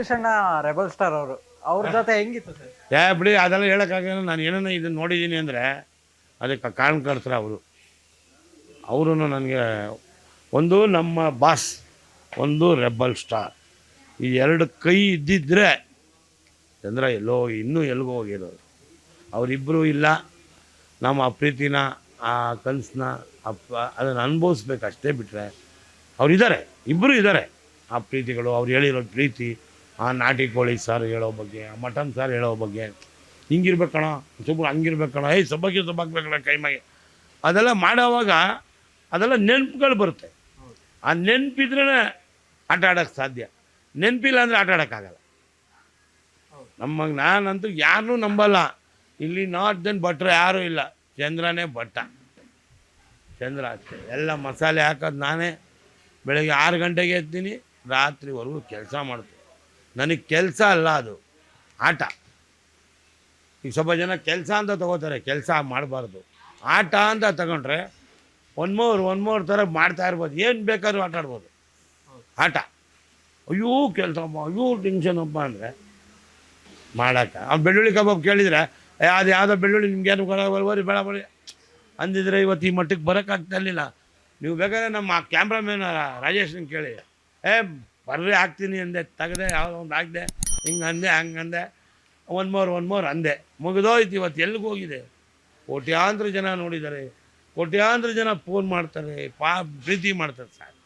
Krishnanna rebel star ಅವರು. ಅವ್ರ ಜೊತೆ ಹೆಂಗಿತ್ತು ಸರ್? ಯಾ ಬಿಡಿ ಅದೆಲ್ಲ ಹೇಳೋಕ್ಕಾಗಲ್ಲ. ನಾನು ಏನನ್ನ ಇದನ್ನು ನೋಡಿದ್ದೀನಿ ಅಂದರೆ ಅದಕ್ಕೆ ಕಾರಣಕರ್ತರ ಅವರು. ಅವರು ನನಗೆ ಒಂದು ನಮ್ಮ ಬಾಸ್ ಒಂದು ರೆಬಲ್ ಸ್ಟಾರ್ ಈ ಎರಡು ಕೈ ಇದ್ದಿದ್ದರೆ ಚಂದ್ರ ಎಲ್ಲೋ ಇನ್ನೂ ಎಲ್ಗೋ ಹೋಗಿರೋರು. ಅವರಿಬ್ಬರೂ ಇಲ್ಲ. ನಮ್ಮ ಆ ಪ್ರೀತಿನ ಆ ಕನಸನ್ನ ಅಪ್ಪ ಅದನ್ನು ಅನುಭವಿಸ್ಬೇಕು ಅಷ್ಟೇ ಬಿಟ್ಟರೆ ಅವರಿದ್ದಾರೆ ಇಬ್ಬರು ಇದ್ದಾರೆ. ಆ ಪ್ರೀತಿಗಳು ಅವ್ರು ಹೇಳಿರೋ ಪ್ರೀತಿ ಆ ನಾಟಿ ಕೋಳಿ ಸಾರು ಹೇಳೋ ಬಗ್ಗೆ, ಆ ಮಟನ್ ಸಾರು ಹೇಳೋ ಬಗ್ಗೆ. ಹಿಂಗಿರ್ಬೇಕಣ ಸುಮ್ಮನೆ ಹಂಗಿರ್ಬೇಕಣ. ಏಯ್ ಸಬ್ಬಕ್ಕಿ ಸಬ್ಬಾಕ್ಬೇಕಣ ಕೈಮಾಗೆ ಅದೆಲ್ಲ ಮಾಡೋವಾಗ ಅದೆಲ್ಲ ನೆನಪುಗಳು ಬರುತ್ತೆ. ಆ ನೆನಪಿದ್ರೇ ಆಟ ಆಡೋಕ್ಕೆ ಸಾಧ್ಯ. ನೆನಪಿಲ್ಲ ಅಂದರೆ ಆಟ ಆಡೋಕ್ಕಾಗಲ್ಲ. ನಮ್ಮ ನಾನಂತೂ ಯಾರನ್ನೂ ನಂಬಲ್ಲ. ಇಲ್ಲಿ ನಾಟ್ ದೆನ್ ಭಟ್ರು ಯಾರೂ ಇಲ್ಲ. ಚಂದ್ರನೇ ಭಟ್ಟ. ಚಂದ್ರ ಅಷ್ಟೇ. ಎಲ್ಲ ಮಸಾಲೆ ಹಾಕೋದು ನಾನೇ ಬೆಳಗ್ಗೆ ಆರು ಗಂಟೆಗೆ ಎತ್ತೀನಿ ರಾತ್ರಿವರೆಗೂ ಕೆಲಸ ಮಾಡ್ತೀನಿ. ನನಗೆ ಕೆಲಸ ಅಲ್ಲ ಅದು. ಆಟ. ಈಗ ಸ್ವಲ್ಪ ಜನ ಕೆಲಸ ಅಂತ ತಗೋತಾರೆ ಕೆಲಸ ಮಾಡಬಾರ್ದು. ಆಟ ಅಂತ ತಗೊಂಡ್ರೆ ಒನ್ ಮೋರ್ ಒನ್ ಮೂರು ಥರ ಮಾಡ್ತಾ ಇರ್ಬೋದು. ಏನು ಬೇಕಾದ್ರೂ ಆಟ ಆಡ್ಬೋದು. ಆಟ. ಅಯ್ಯೋ ಕೆಲಸ ಅಯ್ಯೋ ಒಬ್ಬ ಅಂದರೆ ಮಾಡೋಕ್ಕೆ. ಅವ್ನು ಬೆಳ್ಳುಳ್ಳಿ ಕಬಾಬ್ ಕೇಳಿದರೆ "ಏ, ಅದು ಯಾವುದೋ ಬೆಳ್ಳುಳ್ಳಿ ನಿಮ್ಗೇನು ಬರೋರಿ ಬೇಡ ಬರೀ ಅಂದಿದ್ರೆ ಇವತ್ತು ಈ ಮಟ್ಟಕ್ಕೆ ಬರೋಕ್ಕಾಗ್ತಾ ಇರಲಿಲ್ಲ. ನೀವು ಬೇಕಾದ್ರೆ ನಮ್ಮ ಕ್ಯಾಮ್ರಾಮ್ಯಾನ್ ರಾಜೇಶನ್ ಕೇಳಿ. ಏ ಬರ್ರಿ ಹಾಕ್ತೀನಿ ಅಂದೆ, ತೆಗ್ದೆ, ಯಾವುದೋ ಒಂದು ಹಾಕ್ದೆ, ಹಿಂಗೆ ಅಂದೆ, ಹಂಗೆ ಅಂದೆ. ಒನ್ ಮೋರ್ ಒನ್ ಮೋರ್ ಅಂದೆ. ಮುಗಿದೋಯ್ತು ಇವತ್ತು, ಎಲ್ಲಿಗೆ ಹೋಗಿದೆ? ಕೋಟ್ಯಾಂತರ ಜನ ನೋಡಿದ್ದಾರೆ. ಕೋಟ್ಯಾಂತರ ಜನ ಫೋನ್ ಮಾಡ್ತಾರೆ ಪಾ ಪ್ರೀತಿ ಮಾಡ್ತಾರೆ ಸರ್.